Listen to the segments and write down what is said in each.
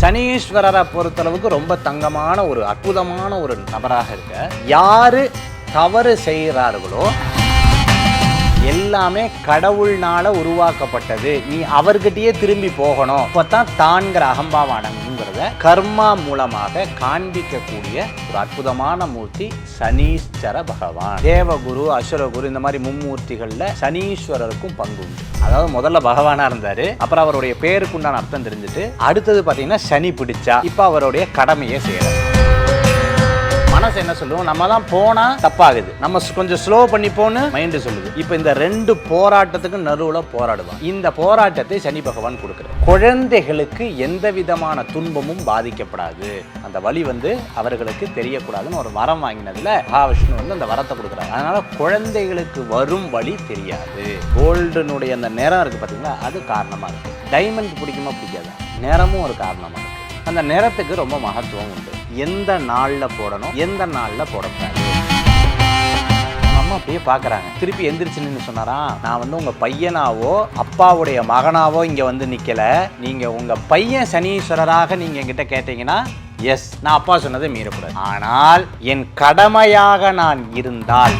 சனீஸ்வரரை பொறுத்தளவுக்கு ரொம்ப தங்கமான ஒரு அற்புதமான ஒரு நபராக இருக்க. யாரு தவறு செய்கிறார்களோ எல்லாமே கடவுள்னால உருவாக்கப்பட்டது. நீ அவர்கிட்டயே திரும்பி போகணும். அப்பதான் தான்கிற அகம்பாவானங்கிறத கர்மா மூலமாக காண்பிக்கக்கூடிய ஒரு அற்புதமான மூர்த்தி சனீஸ்வர பகவான். தேவகுரு அசுரகுரு இந்த மாதிரி மும்மூர்த்திகள்ல சனீஸ்வரருக்கும் பங்கு உண்டு. அதாவது முதல்ல பகவானா இருந்தாரு. அப்புறம் அவருடைய பேருக்குண்டான அர்த்தம் தெரிஞ்சுட்டு அடுத்தது பாத்தீங்கன்னா சனி பிடிச்சா இப்ப அவருடைய கடமையை செய்யறாரு. என்ன சொல்லுவோம் நம்ம தான் போனா தப்பாகுது. நம்ம கொஞ்சம் ஸ்லோ பண்ணி போன்னு மைண்டு சொல்லுது. இப்போ இந்த ரெண்டு போராட்டத்துக்கு நடுவுல போராடுவான். இந்த போராட்டத்தை சனி பகவான் கொடுக்குறார். குழந்தைகளுக்கு எந்த விதமான துன்பமும் பாதிக்கப்படாது. அந்த வழி வந்து அவர்களுக்கு தெரியக்கூடாதுன்னு ஒரு வரம் வாங்கினதுல மகாவிஷ்ணு வந்து அந்த வரத்தை கொடுக்குறாரு. அதனால குழந்தைகளுக்கு வரும் வழி தெரியாது. கோல்டனுடைய அந்த நிறம் இருக்கு பார்த்தீங்களா அது காரணமா இருக்கு. டைமண்ட் பிடிக்குமா? பிடிக்காதா? நிறமும் ஒரு காரணமா இருக்கு. அந்த நிறத்துக்கு ரொம்ப மகத்துவம் உண்டு. எந்த நாளில் போடணும் எந்த நாளில் போடக்கூடாது. அம்மா அப்படியே பார்க்குறாங்க திருப்பி எந்திரிச்சு நின்று சொன்னாரா நான் வந்து உங்கள் பையனாவோ அப்பாவுடைய மகனாவோ இங்கே வந்து நிற்கல நீங்கள் உங்கள் பையன் சனீஸ்வரராக நீங்கள் என்கிட்ட கேட்டீங்கன்னா எஸ் நான் அப்பா சொன்னதை மீறக்கூடாது. ஆனால் என் கடமையாக நான் இருந்தால்.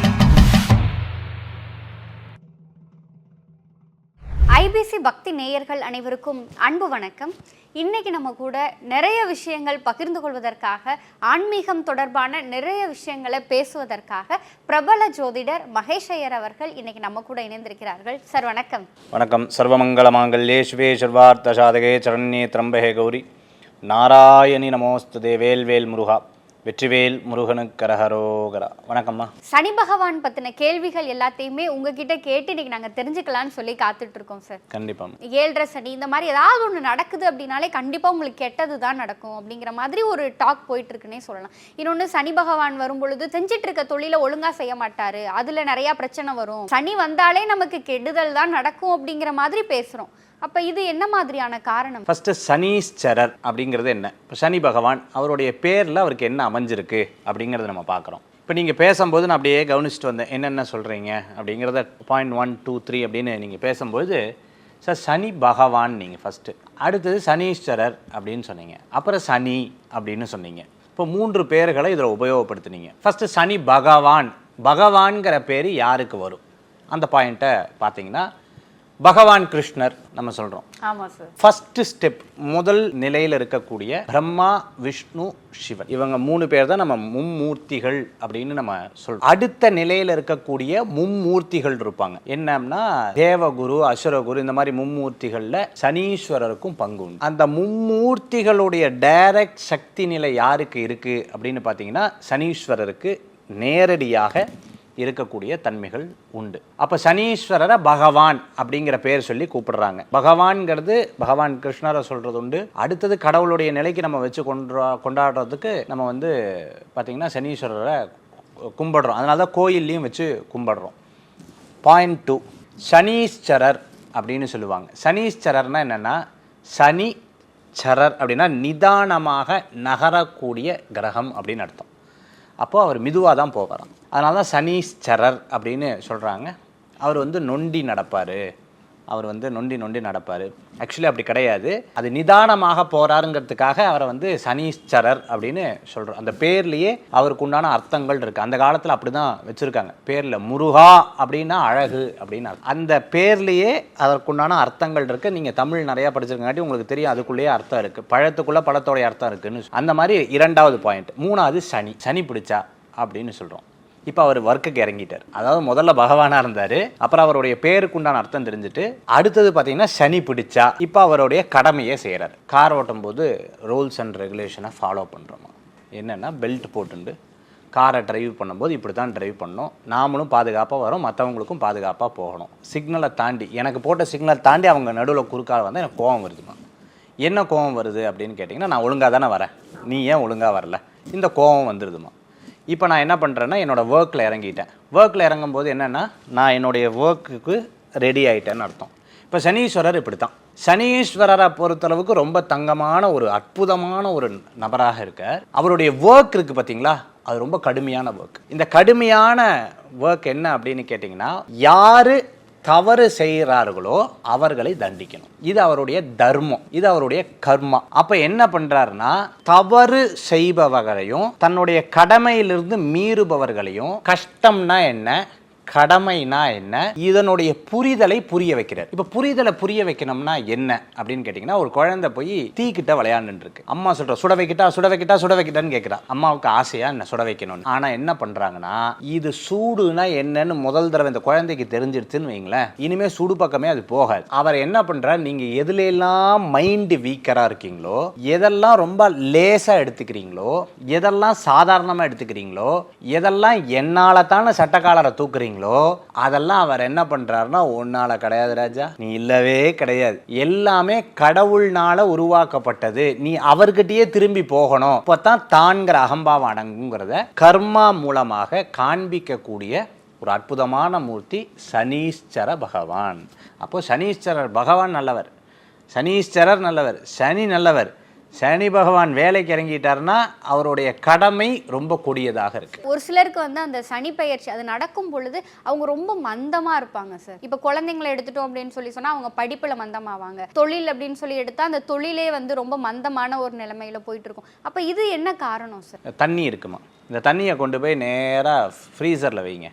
ஐபிசி பக்தி நேயர்கள் அனைவருக்கும் அன்பு வணக்கம். இன்னைக்கு நம்ம கூட நிறைய விஷயங்கள் பகிர்ந்து கொள்வதற்காக ஆன்மீகம் தொடர்பான நிறைய விஷயங்களை பேசுவதற்காக பிரபல ஜோதிடர் மகேஷ் ஐயர் அவர்கள் இன்னைக்கு நம்ம கூட இணைந்திருக்கிறார்கள். சார் வணக்கம். வணக்கம். சர்வமங்கள மாங்கல்யே சிவே சர்வார்த்த சாதகே சரண்யே திரம்பகே கௌரி. நாராயணி நமோஸ்துதே வேல்வேல் முருகா வெற்றிவேல் முருகனுக்கு கரஹரோகரா. வணக்கம்மா. சனி பகவான் பத்தின கேள்விகள் எல்லாத்தையுமே உங்ககிட்ட கேட்டு இன்னைக்கு நாங்க தெரிஞ்சுக்கலாம்னு சொல்லி காத்துட்டு இருக்கோம் சார். கண்டிப்பாக ஏழரை சனி இந்த மாதிரி ஏதாவது ஒன்று நடக்குது அப்படின்னாலே கண்டிப்பாக உங்களுக்கு கெட்டது தான் நடக்கும் அப்படிங்கிற மாதிரி ஒரு டாக் போயிட்டு இருக்குன்னே சொல்லலாம். இன்னொன்று சனி பகவான் வரும் பொழுது செஞ்சுட்டு இருக்க தொழிலை ஒழுங்கா செய்ய மாட்டாரு. அதுல நிறைய பிரச்சனை வரும். சனி வந்தாலே நமக்கு கெடுதல் தான் நடக்கும் அப்படிங்கிற மாதிரி பேசுறோம். அப்ப இது என்ன மாதிரியான காரணம்? ஃபஸ்ட்டு சனீஸ்வரர் அப்படிங்கிறது என்ன? இப்போ சனி பகவான் அவருடைய பேரில் அவருக்கு என்ன அமைஞ்சிருக்கு அப்படிங்கிறத நம்ம பார்க்குறோம். இப்போ நீங்கள் பேசும்போது நான் அப்படியே கவனிச்சுட்டு வந்தேன். என்னென்ன சொல்கிறீங்க அப்படிங்கிறத பாயிண்ட் ஒன் டூ த்ரீ அப்படின்னு நீங்கள் பேசும்போது சார் சனி பகவான் நீங்கள் ஃபஸ்ட்டு அடுத்தது சனீஸ்வரர் அப்படின்னு சொன்னீங்க. அப்புறம் சனி அப்படின்னு சொன்னீங்க. இப்போ மூன்று பேர்களை இதில் உபயோகப்படுத்துனீங்க. ஃபஸ்ட்டு சனி பகவான். பகவான்கிற பேர் யாருக்கு வரும்? அந்த பாயிண்ட்டை பார்த்தீங்கன்னா பகவான் கிருஷ்ணர் நம்ம சொல்கிறோம் ஃபர்ஸ்ட் ஸ்டெப் முதல் நிலையில் இருக்கக்கூடிய பிரம்மா விஷ்ணு சிவன். இவங்க மூணு பேர் தான் நம்ம மும்மூர்த்திகள் அப்படின்னு நம்ம சொல்றோம். அடுத்த நிலையில் இருக்கக்கூடிய மும்மூர்த்திகள் இருப்பாங்க. என்னன்னா தேவகுரு அசுரகுரு இந்த மாதிரி மும்மூர்த்திகள்ல சனீஸ்வரருக்கும் பங்கு உண்டு. அந்த மும்மூர்த்திகளுடைய டைரக்ட் சக்தி நிலை யாருக்கு இருக்கு அப்படின்னு பார்த்தீங்கன்னா சனீஸ்வரருக்கு நேரடியாக இருக்கக்கூடிய தன்மைகள் உண்டு. அப்போ சனீஸ்வரரை பகவான் அப்படிங்கிற பேர் சொல்லி கூப்பிடுறாங்க. பகவான்ங்கிறது பகவான் கிருஷ்ணரை சொல்றது உண்டு. அடுத்தது கடவுளுடைய நிலைக்கு நம்ம வச்சு கொண்டா கொண்டாடுறதுக்கு நம்ம வந்து பார்த்திங்கன்னா சனீஸ்வரரை கும்பிடுறோம். அதனால தான் கோயில்லையும் வச்சு கும்பிடுறோம். பாயிண்ட் டூ சனீஸ்வரர் அப்படின்னு சொல்லுவாங்க. சனீஸ்வரர்னா என்னென்னா சனி சரர் அப்படின்னா நிதானமாக நகரக்கூடிய கிரகம் அப்படின்னு அர்த்தம். அப்போது அவர் மெதுவாக தான் போவாராம். அதனால தான் சனீஸ்வரர் அப்படின்னு சொல்கிறாங்க அவர் வந்து நொண்டி நடப்பார். அவர் வந்து நொண்டி நொண்டி நடப்பார். ஆக்சுவலி அப்படி கிடையாது. அது நிதானமாக போகிறாருங்கிறதுக்காக அவரை வந்து சனீஸ்வரர் அப்படின்னு சொல்கிறோம் அந்த பேர்லேயே அவருக்கு உண்டான அர்த்தங்கள் இருக்குது அந்த காலத்தில் அப்படி தான் வச்சுருக்காங்க. பேரில் முருகா அப்படின்னா அழகு அப்படின்னு அந்த பேர்லேயே அதற்குண்டான அர்த்தங்கள் இருக்குது நீங்கள் தமிழ் நிறையா படிச்சிருக்கங்காட்டி உங்களுக்கு தெரியும் அதுக்குள்ளேயே அர்த்தம் இருக்குது பழத்துக்குள்ளே பழத்தோடைய அர்த்தம் இருக்குன்னு அந்த மாதிரி இரண்டாவது பாயிண்ட் மூணாவது சனி. சனி பிடிச்சா அப்படின்னு சொல்கிறோம் இப்போ அவர் ஒர்க்குக்கு இறங்கிட்டார். அதாவது முதல்ல பகவானாக இருந்தார். அப்புறம் அவருடைய பேருக்கு உண்டான அர்த்தம் தெரிஞ்சுட்டு அடுத்தது பார்த்தீங்கன்னா சனி பிடிச்சா இப்போ அவருடைய கடமையை செய்கிறார் கார் ஓட்டும் போது ரூல்ஸ் அண்ட் ரெகுலேஷனை ஃபாலோ பண்ணுறோமா என்னென்னா பெல்ட் போட்டுண்டு காரை டிரைவ் பண்ணும்போது இப்படி தான் டிரைவ் பண்ணணும். நாமளும் பாதுகாப்பாக வரோம் மற்றவங்களுக்கும் பாதுகாப்பாக போகணும். சிக்னலை தாண்டி எனக்கு போட்ட சிக்னலை தாண்டி அவங்க நடுவில் குறுக்கால் வந்து எனக்கு கோவம் வருதுமா என்ன கோவம் வருது அப்படின்னு கேட்டிங்கன்னா நான் ஒழுங்காக தானே வரேன். நீ ஏன் ஒழுங்காக வரல? இந்த கோவம் வந்துடுதுமா இப்போ நான் என்ன பண்ணுறேன்னா என்னோடய ஒர்க்கில் இறங்கிட்டேன். ஒர்க்கில் இறங்கும்போது என்னென்னா நான் என்னுடைய ஒர்க்குக்கு ரெடி ஆகிட்டேன்னு அர்த்தம். இப்போ சனீஸ்வரர் இப்படி தான் சனீஸ்வரரை பொறுத்தளவுக்கு ரொம்ப தங்கமான ஒரு அற்புதமான ஒரு நபராக இருக்கார். அவருடைய ஒர்க் இருக்குது பார்த்தீங்களா அது ரொம்ப கடுமையான ஒர்க் இந்த கடுமையான ஒர்க் என்ன அப்படின்னு கேட்டிங்கன்னா யார் தவறு செய்கிறார்களோ அவர்களை தண்டிக்கணும். இது அவருடைய தர்மம். இது அவருடைய கர்மா. அப்ப என்ன பண்றாருன்னா தவறு செய்பவர்களையும் தன்னுடைய கடமையிலிருந்து மீறுபவர்களையும் கஷ்டம்னா என்ன? கடமைனா என்ன? இதனுடைய புரிதலை புரிய வைக்கிறார் இப்ப புரிதலை புரிய வைக்கணும்னா என்ன அப்படின்னு கேட்டீங்கன்னா ஒரு குழந்தை போய் தீக்கிட்ட விளையாண்டுட்டு இருக்கு அம்மா சொல்ற சுட வைக்கிட்டா சுட வைக்கிட்டா சுட வைக்கிட்டான்னு கேட்கிறா அம்மாவுக்கு ஆசையா என்ன? சுட வைக்கணும் ஆனா என்ன பண்றாங்கன்னா இது சூடுனா என்னன்னு முதல் தடவை இந்த குழந்தைக்கு தெரிஞ்சிருச்சுன்னு வைங்களேன். இனிமே சூடு பக்கமே அது போகாது. அவர் என்ன பண்றார் நீங்க எதுல எல்லாம் மைண்ட் வீக்கரா இருக்கீங்களோ எதெல்லாம் ரொம்ப லேசா எடுத்துக்கிறீங்களோ எதெல்லாம் சாதாரணமா எடுத்துக்கிறீங்களோ எதெல்லாம் என்னால தானே சட்டக்காலரை தூக்குறீங்களோ அதெல்லாம் அவர் என்ன பண்ணுறாருன்னா உன்னால் கிடையாது ராஜா நீ இல்லவே கிடையாது. எல்லாமே கடவுள்னால உருவாக்கப்பட்டது. நீ அவர்கிட்டயே திரும்பி போகணும். அப்பதான் தான்கிற அகம்பாவம் அடங்குங்கிறத கர்மா மூலமாக காண்பிக்கக்கூடிய ஒரு அற்புதமான மூர்த்தி சனீஸ்வர பகவான். அப்போது சனீஸ்வரர் பகவான் நல்லவர். சனீஸ்வரர் நல்லவர். சனி நல்லவர். சனி பகவான் வேலைக்கு இறங்கிட்டாருன்னா அவருடைய கடமை ரொம்ப கொடியதாக இருக்கு. ஒரு சிலருக்கு வந்து அந்த சனி பெயர்ச்சி அது நடக்கும் பொழுது அவங்க ரொம்ப மந்தமா இருப்பாங்க சார் இப்போ குழந்தைங்களை எடுத்துட்டோம் அப்படின்னு சொல்லி சொன்னா அவங்க படிப்புல மந்தமாவாங்க. தொழில் அப்படின்னு சொல்லி எடுத்தா அந்த தொழிலே வந்து ரொம்ப மந்தமான ஒரு நிலைமையில போயிட்டு இருக்கும் அப்ப இது என்ன காரணம் சார் தண்ணி இருக்குமா? இந்த தண்ணியை கொண்டு போய் நேராக ஃப்ரீசரில் வைங்க.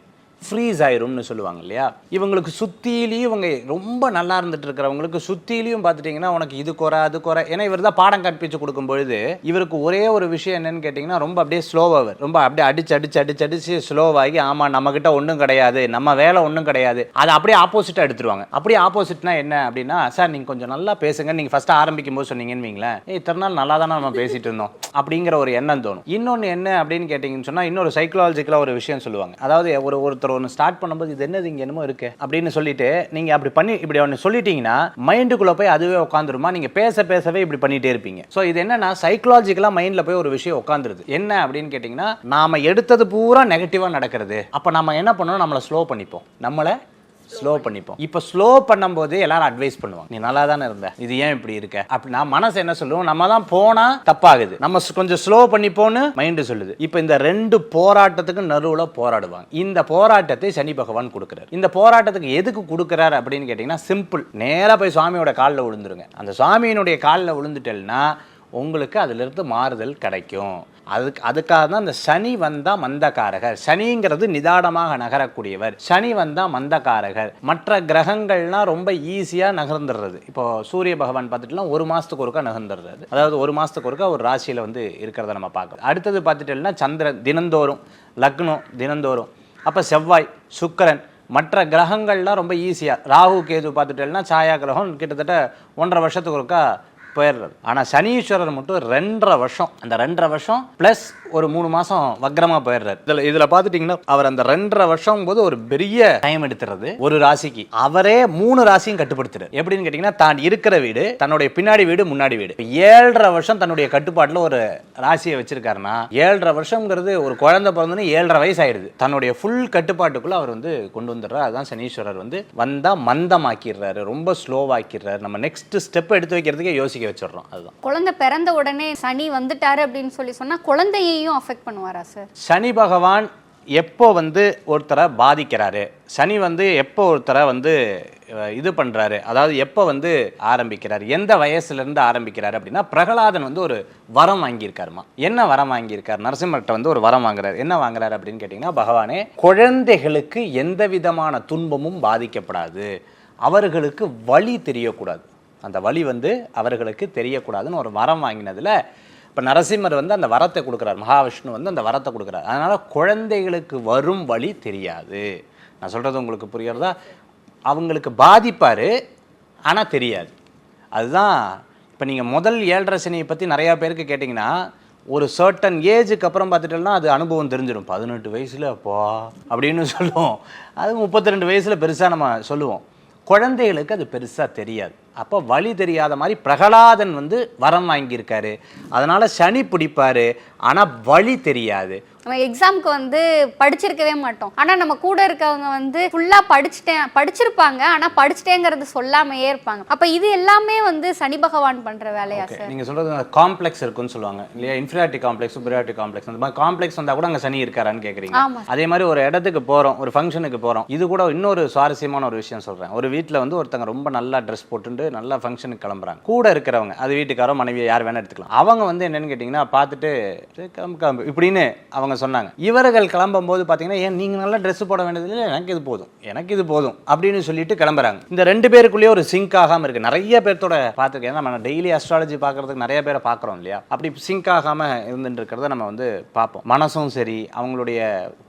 ஃப்ரீஸ் ஆயிரும்னு சொல்லுவாங்க இல்லையா? இவங்களுக்கு சுத்திலையும் இவங்க ரொம்ப நல்லா இருந்துட்டு இருக்கிறவங்களுக்கு சுத்திலையும் பார்த்துட்டிங்கன்னா உனக்கு இது குறை அது குறை. ஏன்னா இவர் தான் பாடம் கற்பிச்சு கொடுக்கும் பொழுது இவருக்கு ஒரே ஒரு விஷயம் என்னன்னு கேட்டிங்கன்னா ரொம்ப அப்படியே ஸ்லோவாக ரொம்ப அப்படியே அடிச்சு அடிச்சு அடிச்சு அடிச்சு ஸ்லோவாகி ஆமாம் நம்மக்கிட்ட ஒன்றும் கிடையாது நம்ம வேலை ஒன்றும் கிடையாது. அதை அப்படியே ஆப்போசிட்டாக எடுத்துருவாங்க. அப்படியே ஆப்போசிட்னா என்ன அப்படின்னா சார் நீங்கள் கொஞ்சம் நல்லா பேசுங்க. நீங்கள் ஃபஸ்ட்டு ஆரம்பிக்கும் போது சொன்னீங்கன்னு வைங்களேன். இத்தனை நாள் நல்லா தானே நம்ம பேசிட்டு இருந்தோம். அப்படிங்கிற ஒரு எண்ணம் தோணும். இன்னொன்று என்ன அப்படின்னு கேட்டிங்கன்னு சொன்னால் இன்னொரு சைக்கலாஜிக்கலாக ஒரு விஷயம் சொல்லுவாங்க. அதாவது ஒரு ஒருத்தர் ஒன்று ஸ்டார்ட் பண்ணும்போது இது என்னது இங்கே என்னமோ இருக்கு அப்படின்னு சொல்லிட்டு நீங்கள் அப்படி பண்ணி இப்படி ஒன்று சொல்லிட்டீங்கன்னா மைண்டுக்குள்ளே போய் அதுவே உட்காந்துருமா நீங்கள் பேச பேசவே இப்படி பண்ணிகிட்டே இருப்பீங்க. ஸோ இது என்னன்னா சைக்கலாஜிக்கலாக மைண்டில் போய் ஒரு விஷயம் உட்காந்துருது என்ன அப்படின்னு கேட்டிங்கன்னா நாம எடுத்தது பூரா நெகட்டிவாக நடக்கிறது. அப்போ நம்ம என்ன பண்ணணும்? நம்மளை ஸ்லோ பண்ணிப்போம். நம்மளை ஸ்லோ பண்ணிப்போம். இப்போ ஸ்லோ பண்ணும்போது எல்லாரும் அட்வைஸ் பண்ணுவாங்க. நீ நல்லா தானே இருந்த? இது ஏன் இப்படி இருக்க? அப்படின்னா மனசு என்ன சொல்லுவோம்? நம்ம தான் போனா தப்பாகுது. நம்ம கொஞ்சம் ஸ்லோ பண்ணிப்போன்னு மைண்டு சொல்லுது. இப்போ இந்த ரெண்டு போராட்டத்துக்கு நடுவுல போராடுவாங்க. இந்த போராட்டத்தை சனி பகவான் கொடுக்குறாரு. இந்த போராட்டத்துக்கு எதுக்கு கொடுக்குறாரு அப்படின்னு கேட்டிங்கன்னா சிம்பிள் நேரா போய் சுவாமியோட காலில் விழுந்துருங்க. அந்த சுவாமியினுடைய காலில் விழுந்துட்டேன்னா உங்களுக்கு அதிலிருந்து மாறுதல் கிடைக்கும். அதுக்கு அதுக்காக தான் அந்த சனி வந்தால் மந்தகாரகர் சனிங்கிறது நிதானமாக நகரக்கூடியவர். சனி வந்தால் மந்தகாரகர் மற்ற கிரகங்கள்லாம் ரொம்ப ஈஸியாக நகர்ந்துடுறது. இப்போ சூரிய பகவான் பார்த்துட்டுலாம் ஒரு மாதத்துக்கு ஒருக்கா நகர்ந்துடுறது. அதாவது ஒரு மாதத்துக்கு ஒருக்கா ஒரு ராசியில் வந்து இருக்கிறத நம்ம பார்க்கலாம் அடுத்தது பார்த்துட்டோம்னா சந்திரன் தினந்தோறும் லக்னம் தினந்தோறும். அப்போ செவ்வாய் சுக்கிரன் மற்ற கிரகங்கள்லாம் ரொம்ப ஈஸியாக ராகு கேது பார்த்துட்டேன்னா சாயா கிரகம் கிட்டத்தட்ட ஒன்றரை வருஷத்துக்கு ஒருக்கா போயிடுறது. ஆனால் சனீஸ்வரர் மட்டும் ரெண்டரை வருஷம். அந்த ரெண்டரை வருஷம் ப்ளஸ் ஒரு மூணு மாதம் வக்ரமாக போயிடுறாரு. இதில் இதில் பார்த்துட்டிங்கன்னா அவர் அந்த ரெண்டரை வருஷம் போது ஒரு பெரிய டைம் எடுத்துறது ஒரு ராசிக்கு. அவரே மூணு ராசியும் கட்டுப்படுத்துறாரு. எப்படின்னு கேட்டிங்கன்னா தான் இருக்கிற வீடு தன்னுடைய பின்னாடி வீடு முன்னாடி வீடு. ஏழரை வருஷம் தன்னுடைய கட்டுப்பாட்டில் ஒரு ராசியை வச்சிருக்காருன்னா ஏழரை வருஷம்ங்கிறது ஒரு குழந்தை பிறந்தோன்னு ஏழரை வயசு ஆயிடுது தன்னுடைய ஃபுல் கட்டுப்பாட்டுக்குள்ள அவர் வந்து கொண்டு வந்துடுறாரு. அதுதான் சனீஸ்வரர் வந்து வந்தா மந்தமாக்கிடுறாரு ரொம்ப ஸ்லோவாக்கிடுறாரு நம்ம நெக்ஸ்ட் ஸ்டெப் எடுத்து வைக்கிறதுக்கே யோசிக்க வச்சிடுறோம் அதுதான். குழந்தை பிறந்த உடனே சனி வந்துட்டாரு அப்படின்னு சொல்லி சொன்னா குழந்தையையும் அஃபெக்ட் பண்ணுவாரா சார் சனி பகவான் எப்போ வந்து ஒருத்தரை பாதிக்கிறாரு சனி வந்து எப்போ ஒருத்தரை வந்து இது பண்றாரு அதாவது எப்போ வந்து ஆரம்பிக்கிறாரு எந்த வயசுல இருந்து ஆரம்பிக்கிறாரு அப்படின்னா பிரகலாதன் வந்து ஒரு வரம் வாங்கியிருக்காருமா? என்ன வரம் வாங்கியிருக்காரு? நரசிம்மர்கிட்ட வந்து ஒரு வரம் வாங்குறாரு. என்ன வாங்குறாரு அப்படின்னு கேட்டிங்கன்னா பகவானே குழந்தைகளுக்கு எந்த விதமான துன்பமும் பாதிக்கப்படாது. அவர்களுக்கு வழி தெரியக்கூடாது. அந்த வழி வந்து அவர்களுக்கு தெரியக்கூடாதுன்னு ஒரு வரம் வாங்கினதில் இப்போ நரசிம்மர் வந்து அந்த வரத்தை கொடுக்குறார். மகாவிஷ்ணு வந்து அந்த வரத்தை கொடுக்குறார். அதனால் குழந்தைகளுக்கு வரும் வழி தெரியாது. நான் சொல்கிறது உங்களுக்கு புரியறதா அவங்களுக்கு பாதிப்பார் ஆனால் தெரியாது. அதுதான் இப்போ நீங்கள் முதல் ஏழரை சனியை பற்றி நிறையா பேருக்கு கேட்டிங்கன்னா ஒரு சர்டன் ஏஜுக்கு அப்புறம் பார்த்துட்டோம்னா அது அனுபவம் தெரிஞ்சிடும் பதினெட்டு வயசில் அப்பா அப்படின்னு சொல்லுவோம். அது முப்பத்தி ரெண்டு வயசில் பெருசாக நம்ம சொல்லுவோம். குழந்தைகளுக்கு அது பெருசாக தெரியாது. அப்போ வழி தெரியாத மாதிரி பிரகலாதன் வந்து வரம் வாங்கியிருக்காரு. அதனால் சனி பிடிப்பார். ஆனால் வழி தெரியாது. நம்ம எக்ஸாம்க்கு வந்து படிச்சிருக்கவே மாட்டோம். ஆனா நம்ம கூட இருக்கவங்க வந்து ஃபுல்லா படிச்சுட்டேன் படிச்சிருப்பாங்க. ஆனா படிச்சிட்டேங்கிறது சொல்லாமையே இருப்பாங்க. அப்ப இது எல்லாமே வந்து சனி பகவான் பண்ற வேலையா சார் நீங்க சொல்றது காம்ப்ளெக்ஸ் இருக்குன்னு சொல்லுவாங்க. இல்லையா? இன்ஃபீரியாரிட்டி காம்ப்ளெக்ஸ் சுப்பீரியாரிட்டி காம்ப்ளெக்ஸ் அந்த மாதிரி காம்ப்ளெக்ஸ் வந்தா கூட அங்க சனி இருக்காரான்னு கேக்குறீங்க. ஆமா அதே மாதிரி ஒரு இடத்துக்கு போறோம் ஒரு ஃபங்க்ஷனுக்கு போறோம். இது கூட இன்னொரு சுவாரஸ்யமான ஒரு விஷயம் சொல்றேன். ஒரு வீட்ல வந்து ஒருத்தங்க ரொம்ப நல்லா ட்ரெஸ் போட்டுட்டு நல்லா ஃபங்க்ஷனுக்கு கிளம்புறாங்க. கூட இருக்கிறவங்க அது வீட்டுக்காரோ மனைவி யார் வேணா எடுத்துக்கலாம். அவங்க வந்து என்னன்னு கேட்டிங்கன்னா பார்த்துட்டு "சரி, கிளம்பு கிளம்பு. இப்படின்னு அவங்க சொன்னாங்க. இவர்கள் கிளம்பும் போது பார்த்தீங்கன்னா ஏன் நீங்கள் நல்லா ட்ரெஸ் போட வேண்டியதில்லை எனக்கு இது போதும். எனக்கு இது போதும். அப்படின்னு சொல்லிட்டு கிளம்புறாங்க. இந்த ரெண்டு பேருக்குள்ளேயே ஒரு சிங்க் ஆகாம இருக்கு. நிறைய பேர்த்தோட பார்த்துருக்கேன். ஏன்னா நம்ம டெய்லி அஸ்ட்ராலஜி பார்க்கறதுக்கு நிறைய பேரை பார்க்குறோம் இல்லையா? அப்படி சிங்க் ஆகாம இருந்துட்டு இருக்கிறத நம்ம வந்து பார்ப்போம். மனசும் சரி அவங்களுடைய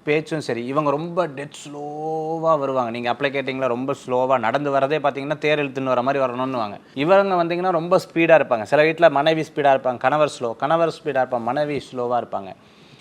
பேச்சும் சரி இவங்க ரொம்ப டெட் ஸ்லோவாக வருவாங்க. நீங்கள் அப்ளை கேட்டிங்களா ரொம்ப ஸ்லோவாக நடந்து வரதே பார்த்தீங்கன்னா தேர் இழுத்துன்னு வர மாதிரி வரணும்னுவாங்க. இவங்க வந்தீங்கன்னா ரொம்ப ஸ்பீடாக இருப்பாங்க. சில வீட்டில் மனைவி ஸ்பீடாக இருப்பாங்க. கணவர் ஸ்லோ கணவர் ஸ்பீடாக இருப்பாங்க. மனைவி ஸ்லோவாக இருப்பாங்க.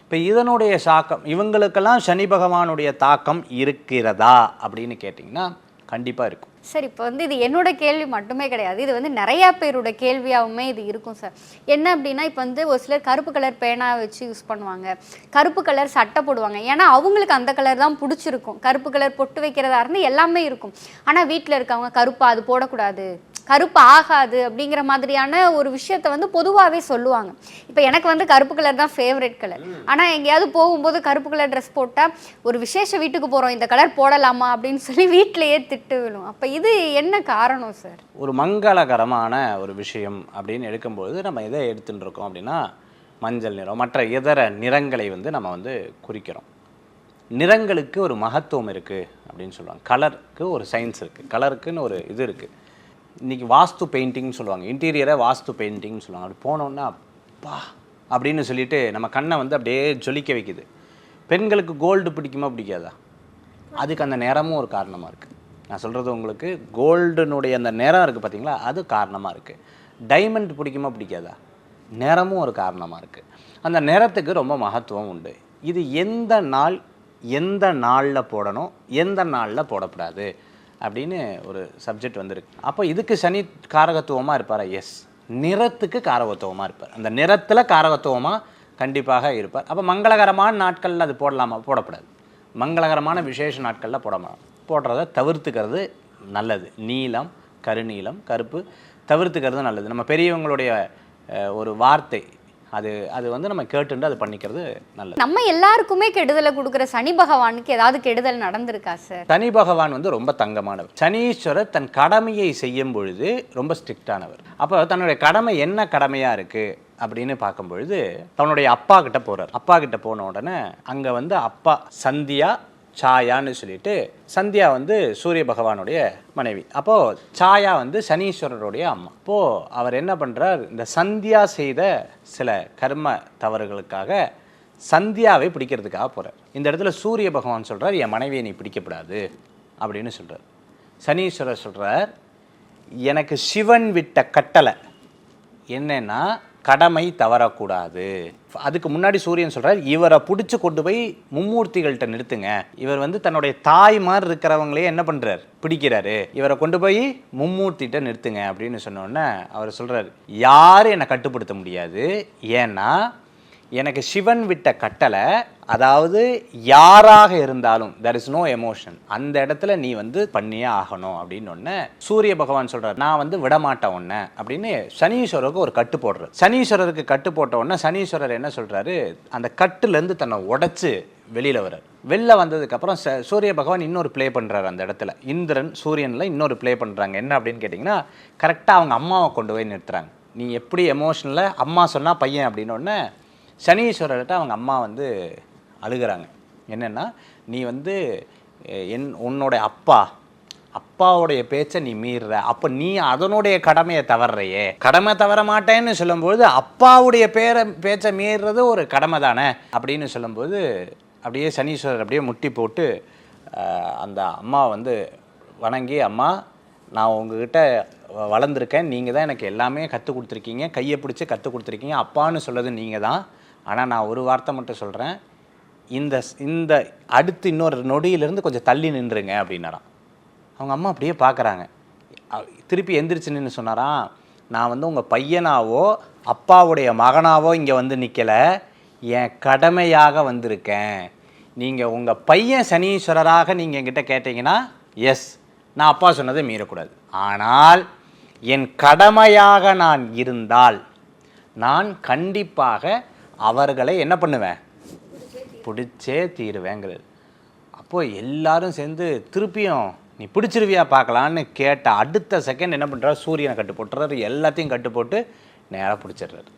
இப்போ இதனுடைய சாக்கம் இவங்களுக்கெல்லாம் சனி பகவானுடைய தாக்கம் இருக்கிறதா அப்படின்னு கேட்டிங்கன்னா கண்டிப்பாக இருக்கும். சார் இப்போ வந்து இது என்னோட கேள்வி மட்டுமே கிடையாது. இது வந்து நிறைய பேரோட கேள்வியாகவுமே இது இருக்கும் சார். என்ன அப்படின்னா இப்போ வந்து ஒரு சிலர் கருப்பு கலர் பேனா வச்சு யூஸ் பண்ணுவாங்க. கருப்பு கலர் சட்டை போடுவாங்க. ஏன்னா அவங்களுக்கு அந்த கலர் தான் பிடிச்சிருக்கும். கருப்பு கலர் பொட்டு வைக்கிறதா இருந்து எல்லாமே இருக்கும். ஆனால் வீட்டில் இருக்கவங்க கருப்பா அது போடக்கூடாது. கருப்பு ஆகாது அப்படிங்கிற மாதிரியான ஒரு விஷயத்த வந்து பொதுவாகவே சொல்லுவாங்க. இப்போ எனக்கு வந்து கருப்பு கலர் தான் ஃபேவரட் கலர் ஆனால் எங்கேயாவது போகும்போது கருப்பு கலர் ட்ரெஸ் போட்டால் ஒரு விசேஷ வீட்டுக்கு போகிறோம் இந்த கலர் போடலாமா அப்படின்னு சொல்லி வீட்டிலேயே திட்டு விழும். அப்போ இது என்ன காரணம் சார் ஒரு மங்களகரமான ஒரு விஷயம் அப்படின்னு எடுக்கும்பொழுது நம்ம எதை எடுத்துட்டு இருக்கோம் அப்படின்னா மஞ்சள் நிறம் மற்ற இதர நிறங்களை வந்து நம்ம வந்து குறிக்கிறோம். நிறங்களுக்கு ஒரு மகத்துவம் இருக்குது அப்படின்னு சொல்லுவாங்க. கலருக்கு ஒரு சயின்ஸ் இருக்குது கலருக்குன்னு ஒரு இது இருக்குது இன்றைக்கி வாஸ்து பெயிண்டிங்னு சொல்லுவாங்க. இன்டீரியரை வாஸ்து பெயிண்டிங்னு சொல்லுவாங்க. அப்படி போனோன்னா அப்பா அப்படின்னு சொல்லிட்டு நம்ம கண்ணை வந்து அப்படியே ஜொலிக்க வைக்குது. பெண்களுக்கு கோல்டு பிடிக்குமா பிடிக்காதா? அதுக்கு அந்த நிறமும் ஒரு காரணமாக இருக்குது நான் சொல்கிறது உங்களுக்கு கோல்டுனுடைய அந்த நிறம் இருக்குது பார்த்தீங்களா அது காரணமாக இருக்குது டைமண்ட் பிடிக்குமா பிடிக்காதா? நிறமும் ஒரு காரணமாக இருக்குது அந்த நிறத்துக்கு ரொம்ப மகத்துவம் உண்டு. இது எந்த நாள் எந்த நாளில் போடணும் எந்த நாளில் போடக்கூடாது? அப்படின்னு ஒரு சப்ஜெக்ட் வந்திருக்கு. அப்போ இதுக்கு சனி காரகத்துவமாக இருப்பார்? எஸ் நிறத்துக்கு காரகத்துவமாக இருப்பார். அந்த நிறத்தில் காரகத்துவமாக கண்டிப்பாக இருப்பார். அப்போ மங்களகரமான நாட்களில் அது போடலாமா? போடக்கூடாது மங்களகரமான விசேஷ நாட்களில் போடாம? போடுறத தவிர்த்துக்கிறது நல்லது. நீலம் கருநீலம் கருப்பு தவிர்த்துக்கிறது நல்லது. நம்ம பெரியவங்களுடைய ஒரு வார்த்தை அது அது வந்து நம்ம கேட்டுண்டு அது பண்ணிக்கிறது நல்லது. நம்ம எல்லாருக்குமே கெடுதலை கொடுக்குற சனி பகவானுக்கு ஏதாவது கெடுதல் நடந்திருக்கா சார்? சனி பகவான் வந்து ரொம்ப தங்கமானவர். சனீஸ்வரர் தன் கடமையை செய்யும் பொழுது ரொம்ப ஸ்ட்ரிக்டானவர். அப்போ தன்னுடைய கடமை என்ன கடமையா இருக்கு அப்படின்னு பார்க்கும் பொழுது தன்னுடைய அப்பா கிட்ட போறார். அப்பா கிட்ட போன உடனே அங்க வந்து அப்பா சந்தியா சாயான்னு சொல்லிட்டு சந்தியா வந்து சூரிய பகவானுடைய மனைவி. அப்போது சாயா வந்து சனீஸ்வரருடைய அம்மா. அப்போது அவர் என்ன பண்ணுறார் இந்த சந்தியா செய்த சில கர்ம தவறுகளுக்காக சந்தியாவை பிடிக்கிறதுக்காக போகிறார் இந்த இடத்துல சூரிய பகவான் சொல்கிறார் என் மனைவியை நீ பிடிக்கப்படாது அப்படின்னு சொல்கிறார் சனீஸ்வரர் சொல்கிறார் எனக்கு சிவன் விட்ட கட்டளை என்னென்னா கடமை தவறக்கூடாது. அதுக்கு முன்னாடி சூரியன் சொல்கிறார் இவரை பிடிச்சி கொண்டு போய் மும்மூர்த்திகள்கிட்ட நிறுத்துங்க. இவர் வந்து தன்னுடைய தாய் மாதிரி இருக்கிறவங்களே என்ன பண்ணுறார் பிடிக்கிறாரு. இவரை கொண்டு போய் மும்மூர்த்திகிட்ட நிறுத்துங்க. அப்படின்னு சொன்னோடனே அவர் சொல்கிறார் யாரும் என்னை கட்டுப்படுத்த முடியாது. ஏன்னா எனக்கு சிவன் விட்ட கட்டளை அதாவது யாராக இருந்தாலும் தெர் இஸ் நோ எமோஷன் அந்த இடத்துல நீ வந்து பண்ணியே ஆகணும் அப்படின்னு ஒன்று சூரிய பகவான் சொல்கிறார் நான் வந்து விடமாட்டேன் உன்னை அப்படின்னு சனீஸ்வரருக்கு ஒரு கட்டு போடுறார். சனீஸ்வரருக்கு கட்டு போட்ட உடனே சனீஸ்வரர் என்ன சொல்கிறாரு அந்த கட்டுலேருந்து தன்னை உடைச்சு வெளியில் வர்றார். வெளில வந்ததுக்கப்புறம் ச சூரிய பகவான் இன்னொரு ப்ளே பண்ணுறாரு அந்த இடத்துல. இந்திரன் சூரியனில் இன்னொரு ப்ளே பண்ணுறாங்க என்ன அப்படின்னு கேட்டிங்கன்னா கரெக்டாக அவங்க அம்மாவை கொண்டு போய் நிறுத்துறாங்க. நீ எப்படி எமோஷனில் அம்மா சொன்னால் பையன் அப்படின்னு சனீஸ்வரர்கிட்ட அவங்க அம்மா வந்து அழுகிறாங்க. என்னென்னா நீ வந்து என் உன்னோட அப்பா அப்பாவுடைய பேச்சை நீ மீறுற. அப்போ நீ அதனுடைய கடமையை தவறுறையே. கடமை தவற மாட்டேன்னு சொல்லும்போது அப்பாவுடைய பேரை பேச்சை மீறுறது ஒரு கடமை தானே? அப்படின்னு சொல்லும்போது அப்படியே சனீஸ்வரர் அப்படியே முட்டி போட்டு அந்த அம்மா வந்து வணங்கி அம்மா நான் உங்ககிட்ட வளர்ந்துருக்கேன். நீங்கள் தான் எனக்கு எல்லாமே கற்றுக் கொடுத்துருக்கீங்க. கையை பிடிச்சி கற்றுக் கொடுத்துருக்கீங்க. அப்பான்னு சொல்லது நீங்கள் தான். ஆனால் நான் ஒரு வார்த்தை மட்டும் சொல்கிறேன் இந்த ஸ்- இந்த அடுத்து இன்னொரு நொடியிலிருந்து கொஞ்சம் தள்ளி நின்றுங்க அப்படின்னாராம். அவங்க அம்மா அப்படியே பார்க்குறாங்க திருப்பி எந்திரிச்சு நின்று சொன்னாராம் நான் வந்து உங்கள் பையனாவோ அப்பாவுடைய மகனாவோ இங்கே வந்து நிற்கலை என் கடமையாக வந்திருக்கேன். நீங்கள் உங்கள் பையன் சனீஸ்வரராக நீங்கள் என்கிட்ட கேட்டீங்கன்னா எஸ் நான் அப்பா சொன்னதை மீறக்கூடாது. ஆனால் என் கடமையாக நான் இருந்தால் நான் கண்டிப்பாக அவர்களை என்ன பண்ணுவேன்? பிடிச்சே தீருவேங்கிறது. அப்போது எல்லாரும் சேர்ந்து திருப்பியும் நீ பிடிச்சிருவியா பார்க்கலான்னு கேட்ட அடுத்த செகண்ட் என்ன பண்ணுறாரு சூரியனை கட்டு போட்டுறாரு. எல்லாத்தையும் கட்டு போட்டு நேராக பிடிச்சிடுறாரு.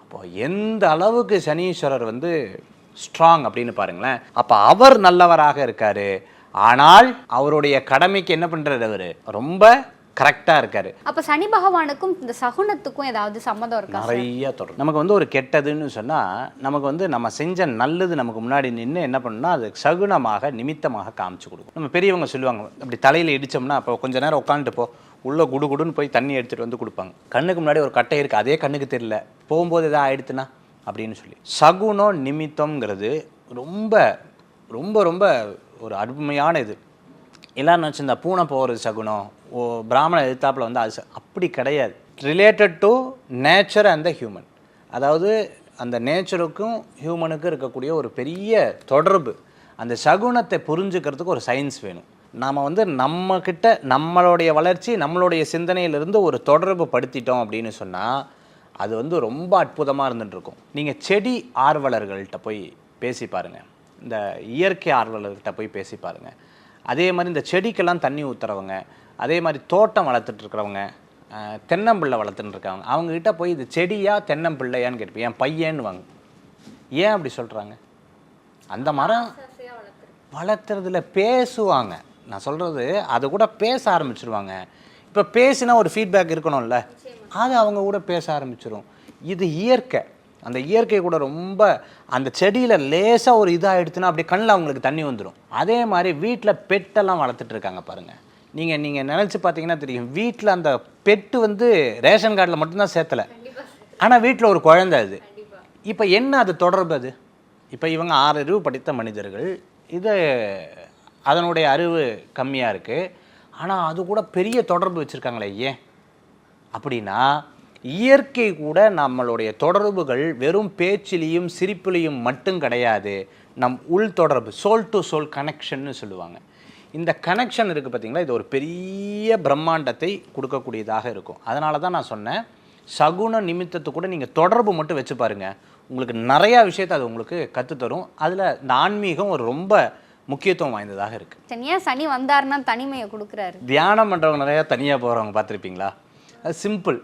அப்போது எந்த அளவுக்கு சனீஸ்வரர் வந்து ஸ்ட்ராங் அப்படின்னு பாருங்களேன். அப்போ அவர் நல்லவராக இருக்காரு. ஆனால் அவருடைய கடமைக்கு என்ன பண்ணுறாரு அவர்? ரொம்ப கரெக்டாக இருக்காரு. அப்ப சனி பகவானுக்கும் இந்த சகுனத்துக்கும் ஏதாவது சம்மதம் இருக்கா? நிறைய தொடரும். நமக்கு வந்து ஒரு கெட்டதுன்னு சொன்னால் நமக்கு வந்து நம்ம செஞ்ச நல்லது நமக்கு முன்னாடி நின்று என்ன பண்ணணும்னா அது சகுனமாக நிமித்தமாக காமிச்சு கொடுக்கும். நம்ம பெரியவங்க சொல்லுவாங்க அப்படி தலையில் இடிச்சோம்னா அப்போ கொஞ்ச நேரம் உட்காந்துட்டு போ உள்ளே குடு குடுன்னு போய் தண்ணி எடுத்துகிட்டு வந்து கொடுப்பாங்க. கண்ணுக்கு முன்னாடி ஒரு கட்டை இருக்குது அதே கண்ணுக்கு தெரியல போகும்போது எதாவது ஆயிடுத்துனா அப்படின்னு சொல்லி. சகுனம் நிமித்தம்ங்கிறது ரொம்ப ரொம்ப ரொம்ப ஒரு அருமையான இது. எல்லாரும் நினச்சி இந்த பூனை போகிறது சகுனம் பிராமண எதிர்த்தாப்பில் வந்து அது அப்படி கிடையாது. Related to nature and the human அதாவது அந்த நேச்சருக்கும் ஹியூமனுக்கும் இருக்கக்கூடிய ஒரு பெரிய தொடர்பு. அந்த சகுனத்தை புரிஞ்சுக்கிறதுக்கு ஒரு சயின்ஸ் வேணும். நாம் வந்து நம்மக்கிட்ட நம்மளுடைய வளர்ச்சி நம்மளுடைய சிந்தனையிலிருந்து ஒரு தொடர்பு படுத்திட்டோம் அப்படின்னு சொன்னால் அது வந்து ரொம்ப அற்புதமாக இருந்துட்டுருக்கும். நீங்கள் செடி ஆர்வலர்கள்கிட்ட போய் பேசி பாருங்கள் இந்த இயற்கை ஆர்வலர்கிட்ட போய் பேசி பாருங்கள் அதே மாதிரி இந்த செடிக்கெல்லாம் தண்ணி ஊற்றுறவங்க அதே மாதிரி தோட்டம் வளர்த்துட்டு இருக்கிறவங்க தென்னம்பிள்ளை வளர்த்துட்டு இருக்கவங்க அவங்ககிட்ட போய் இது செடியா தென்னம்பிள்ளையான்னு கேட்பேன் என் பையன்னுவாங்க. ஏன் அப்படி சொல்கிறாங்க அந்த மரம் வளர்த்துறதுல பேசுவாங்க. நான் சொல்கிறது அது கூட பேச ஆரம்பிச்சிருவாங்க. இப்போ பேசினா ஒரு ஃபீட்பேக் இருக்கணும்ல. அது அவங்க கூட பேச ஆரம்பிச்சிடும் இது இயற்கை. அந்த இயற்கை கூட ரொம்ப அந்த செடியில் லேசாக ஒரு இதாகிடுச்சுன்னா அப்படியே கண்ணில் அவங்களுக்கு தண்ணி வந்துடும் அதே மாதிரி வீட்டில் பெட்டெல்லாம் வளர்த்துட்டு இருக்காங்க பாருங்கள் நீங்கள் நீங்கள் நினச்சி பார்த்தீங்கன்னா தெரியும். வீட்டில் அந்த பெட்டு வந்து ரேஷன் கார்டில் மட்டும்தான் சேர்த்தலை. ஆனால் வீட்டில் ஒரு குழந்தை அது. இப்போ என்ன அது தொடர்பு அது? இப்போ இவங்க ஆறு அறிவு படித்த மனிதர்கள். இது அதனுடைய அறிவு கம்மியாக இருக்குது ஆனால் அது கூட பெரிய தொடர்பு வச்சுருக்காங்களே ஏன் அப்படின்னா இயற்கை கூட நம்மளுடைய தொடர்புகள் வெறும் பேச்சிலையும் சிரிப்புலையும் மட்டும் கிடையாது. நம் உள் தொடர்பு சோல் டு சோல் கனெக்ஷன்னு சொல்லுவாங்க. இந்த கனெக்ஷன் இருக்குது பார்த்தீங்களா இது ஒரு பெரிய பிரம்மாண்டத்தை கொடுக்கக்கூடியதாக இருக்கும். அதனால தான் நான் சொன்னேன் சகுன நிமித்தத்தை கூட நீங்கள் தொடர்பு மட்டும் வச்சு பாருங்க. உங்களுக்கு நிறையா விஷயத்தை அது உங்களுக்கு கற்றுத்தரும் அதில் இந்த ஆன்மீகம் ஒரு ரொம்ப முக்கியத்துவம் வாய்ந்ததாக இருக்குது ஏன் சனி வந்தாருன்னா தனிமையை கொடுக்குறாரு. தியானம் பண்ணுறவங்க நிறையா தனியாக போகிறவங்க பார்த்துருப்பீங்களா? அது சிம்பிள்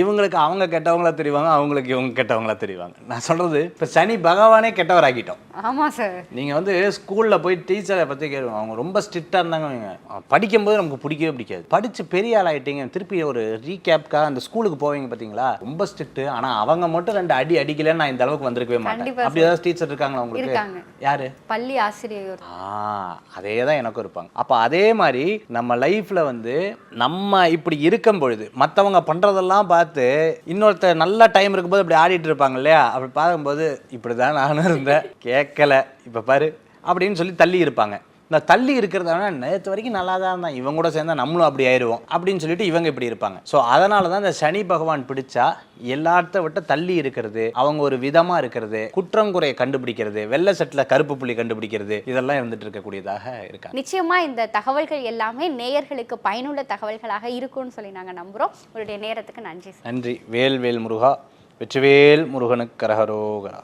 இவங்களுக்கு அவங்க கெட்டவங்களா தெரிவாங்க அவங்களுக்கு இவங்க கெட்டவங்களா தெரிவாங்க. நான் சொல்கிறது இப்போ சனி பகவானே கெட்டவராக்கிட்டோம். ஆமா சார் நீங்கள் வந்து ஸ்கூலில் போய் டீச்சரை பற்றி கேளுங்க. அவங்க ரொம்ப ஸ்ட்ரிக்டாக இருந்தாங்க. அவங்க படிக்கும்போது நமக்கு பிடிக்கவே பிடிக்காது. படித்து பெரிய ஆள் ஆகிட்டீங்க திருப்பி ஒரு ரீகேப்காக அந்த ஸ்கூலுக்கு போவீங்க பார்த்தீங்களா ரொம்ப ஸ்ட்ரிக்ட்டு ஆனால் அவங்க மட்டும் ரெண்டு அடி அடிக்கலைன்னு நான் இந்த அளவுக்கு வந்திருக்கவே மாட்டேன். அப்படி ஏதாவது டீச்சர் இருக்காங்களா உங்களுக்கு. யாரு? பள்ளி ஆசிரியர். ஆ அதே தான் எனக்கும் இருப்பாங்க. அப்போ அதே மாதிரி நம்ம லைஃப்பில் வந்து நம்ம இப்படி இருக்கும் பொழுது மற்றவங்க பண்ணுறதெல்லாம் பார்த்து இன்னொருத்தர் நல்ல டைம் இருக்கும்போது அப்படி ஆடிட்டு இருப்பாங்க இல்லையா? அப்படி பார்க்கும்போது இப்படி தான் நானும் இருந்தேன். கேட்கல. இப்போ பாரு அப்படின்னு சொல்லி தள்ளி இருப்பாங்க. இந்த தள்ளி இருக்கிறதால நேற்று வரைக்கும் நல்லா தான் இருந்தான். இவங்க கூட சேர்ந்தா நம்மளும் அப்படி ஆயிடுவோம் அப்படின்னு சொல்லிட்டு இவங்க இப்படி இருப்பாங்க. ஸோ அதனால தான் இந்த சனி பகவான் பிடிச்சா எல்லாத்த விட்ட தள்ளி இருக்கிறது அவங்க ஒரு விதமா இருக்கிறது குற்றங்குறையை கண்டுபிடிக்கிறது வெள்ளை செட்டில் கருப்பு புள்ளி கண்டுபிடிக்கிறது இதெல்லாம் இருந்துட்டு இருக்கக்கூடியதாக இருக்காங்க. நிச்சயமா இந்த தகவல்கள் எல்லாமே நேயர்களுக்கு பயனுள்ள தகவல்களாக இருக்கும்னு சொல்லி நாங்க நம்புறோம். உங்களுடைய நேரத்துக்கு நன்றி நன்றி. வேல் வேல் முருகா வெற்றிவேல் முருகனுக்கு கரகரோகரா.